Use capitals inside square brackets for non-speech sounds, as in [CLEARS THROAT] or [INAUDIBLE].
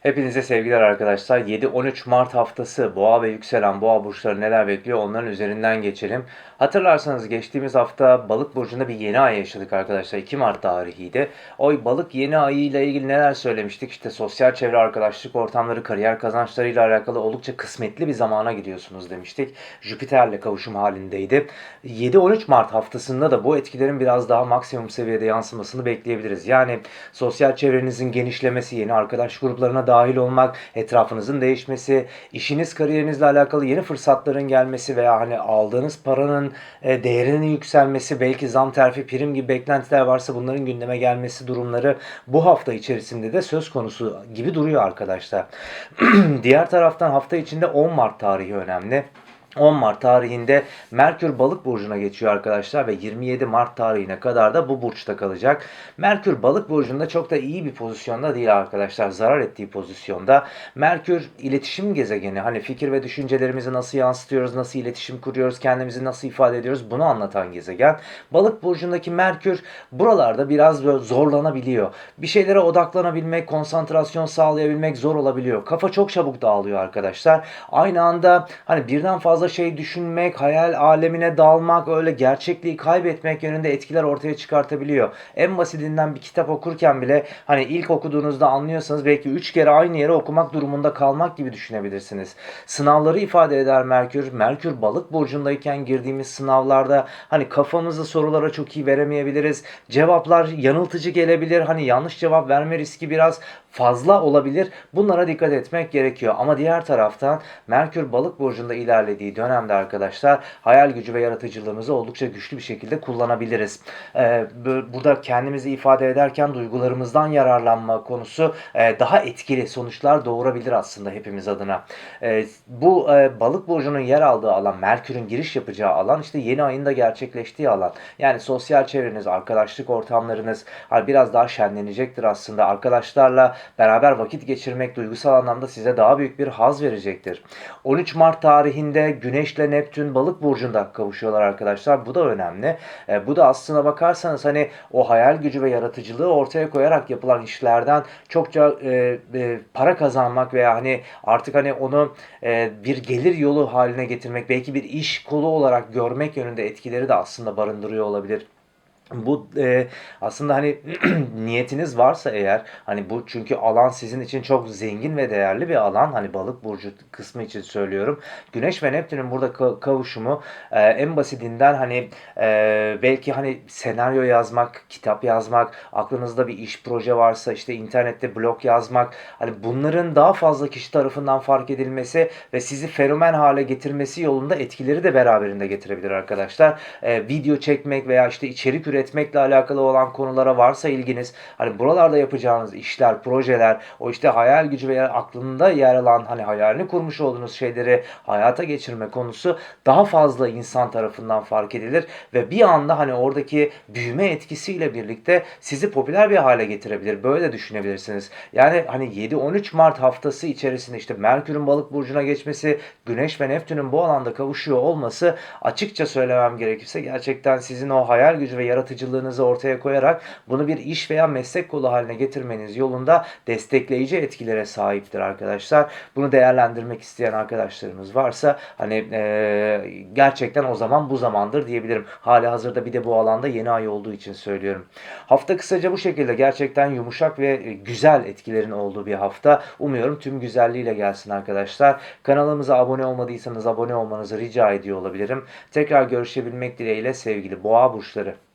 Hepinize sevgiler arkadaşlar. 7-13 Mart haftası boğa ve yükselen boğa burçları neler bekliyor onların üzerinden geçelim. Hatırlarsanız geçtiğimiz hafta balık burcunda bir yeni ay yaşadık arkadaşlar. 2 Mart tarihiydi. O balık yeni ayı ile ilgili neler söylemiştik? İşte sosyal çevre arkadaşlık ortamları, kariyer kazançlarıyla alakalı oldukça kısmetli bir zamana gidiyorsunuz demiştik. Jüpiter'le kavuşum halindeydi. 7-13 Mart haftasında da bu etkilerin biraz daha maksimum seviyede yansımasını bekleyebiliriz. Yani sosyal çevrenizin genişlemesi, yeni arkadaş gruplarına dahil olmak, etrafınızın değişmesi, işiniz kariyerinizle alakalı yeni fırsatların gelmesi veya hani aldığınız paranın e, değerinin yükselmesi, belki zam terfi, prim gibi beklentiler varsa bunların gündeme gelmesi durumları bu hafta içerisinde de söz konusu gibi duruyor arkadaşlar. [CLEARS THROAT] Diğer taraftan hafta içinde 10 Mart tarihi önemli. 10 Mart tarihinde Merkür Balık burcuna geçiyor arkadaşlar ve 27 Mart tarihine kadar da bu burçta kalacak. Merkür Balık burcunda çok da iyi bir pozisyonda değil arkadaşlar. Zarar ettiği pozisyonda. Merkür iletişim gezegeni. Hani fikir ve düşüncelerimizi nasıl yansıtıyoruz, nasıl iletişim kuruyoruz, kendimizi nasıl ifade ediyoruz bunu anlatan gezegen. Balık burcundaki Merkür buralarda biraz zorlanabiliyor. Bir şeylere odaklanabilmek, konsantrasyon sağlayabilmek zor olabiliyor. Kafa çok çabuk dağılıyor arkadaşlar. Aynı anda hani birden fazla şey düşünmek, hayal alemine dalmak, öyle gerçekliği kaybetmek yönünde etkiler ortaya çıkartabiliyor. En basitinden bir kitap okurken bile hani ilk okuduğunuzda anlıyorsanız belki 3 kere aynı yere okumak durumunda kalmak gibi düşünebilirsiniz. Sınavları ifade eder Merkür. Merkür balık burcundayken girdiğimiz sınavlarda hani kafamızı sorulara çok iyi veremeyebiliriz. Cevaplar yanıltıcı gelebilir. Hani yanlış cevap verme riski biraz fazla olabilir. Bunlara dikkat etmek gerekiyor. Ama diğer taraftan Merkür balık burcunda ilerlediği dönemde arkadaşlar hayal gücü ve yaratıcılığımızı oldukça güçlü bir şekilde kullanabiliriz. Ee, bu- burada kendimizi ifade ederken duygularımızdan yararlanma konusu e, daha etkili sonuçlar doğurabilir aslında hepimiz adına. Ee, bu e, balık burcunun yer aldığı alan, Merkür'ün giriş yapacağı alan işte yeni ayında gerçekleştiği alan. Yani sosyal çevreniz, arkadaşlık ortamlarınız biraz daha şenlenecektir aslında. Arkadaşlarla beraber vakit geçirmek duygusal anlamda size daha büyük bir haz verecektir. 13 Mart tarihinde Güneş'le Neptün balık burcunda kavuşuyorlar arkadaşlar. Bu da önemli. E, bu da aslına bakarsanız hani o hayal gücü ve yaratıcılığı ortaya koyarak yapılan işlerden çokça e, e, para kazanmak veya hani artık hani onu e, bir gelir yolu haline getirmek, belki bir iş kolu olarak görmek yönünde etkileri de aslında barındırıyor olabilir. Bu e, aslında hani [CLEARS THROAT] niyetiniz varsa eğer hani bu çünkü alan sizin için çok zengin ve değerli bir alan hani balık burcu kısmı için söylüyorum. Güneş ve Neptün'ün burada ka- kavuşumu e, en basitinden hani e, belki hani senaryo yazmak, kitap yazmak, aklınızda bir iş proje varsa işte internette blog yazmak hani bunların daha fazla kişi tarafından fark edilmesi ve sizi fenomen hale getirmesi yolunda etkileri de beraberinde getirebilir arkadaşlar. E, video çekmek veya işte içerik üretmekle alakalı olan konulara varsa ilginiz hani buralarda yapacağınız işler, projeler, o işte hayal gücü veya aklında yer alan hani hayalini kurmuş olduğunuz şeyleri hayata geçirme konusu daha fazla insan tarafından fark edilir ve bir anda hani oradaki büyüme etkisiyle birlikte sizi popüler bir hale getirebilir. Böyle düşünebilirsiniz. Yani hani 7-13 Mart haftası içerisinde işte Merkür'ün balık burcuna geçmesi, Güneş ve Neptün'ün bu alanda kavuşuyor olması açıkça söylemem gerekirse gerçekten sizin o hayal gücü ve yaratıcılığınızı ortaya koyarak bunu bir iş veya meslek kolu haline getirmeniz yolunda destekleyici etkilere sahiptir arkadaşlar. Bunu değerlendirmek isteyen arkadaşlarımız varsa hani eee, gerçekten o zaman bu zamandır diyebilirim. Hali hazırda bir de bu alanda yeni ay olduğu için söylüyorum. Hafta kısaca bu şekilde gerçekten yumuşak ve e, güzel etkilerin olduğu bir hafta. Umuyorum tüm güzelliğiyle gelsin arkadaşlar. Kanalımıza abone olmadıysanız abone olmanızı rica ediyor olabilirim. Tekrar görüşebilmek dileğiyle sevgili boğa burçları.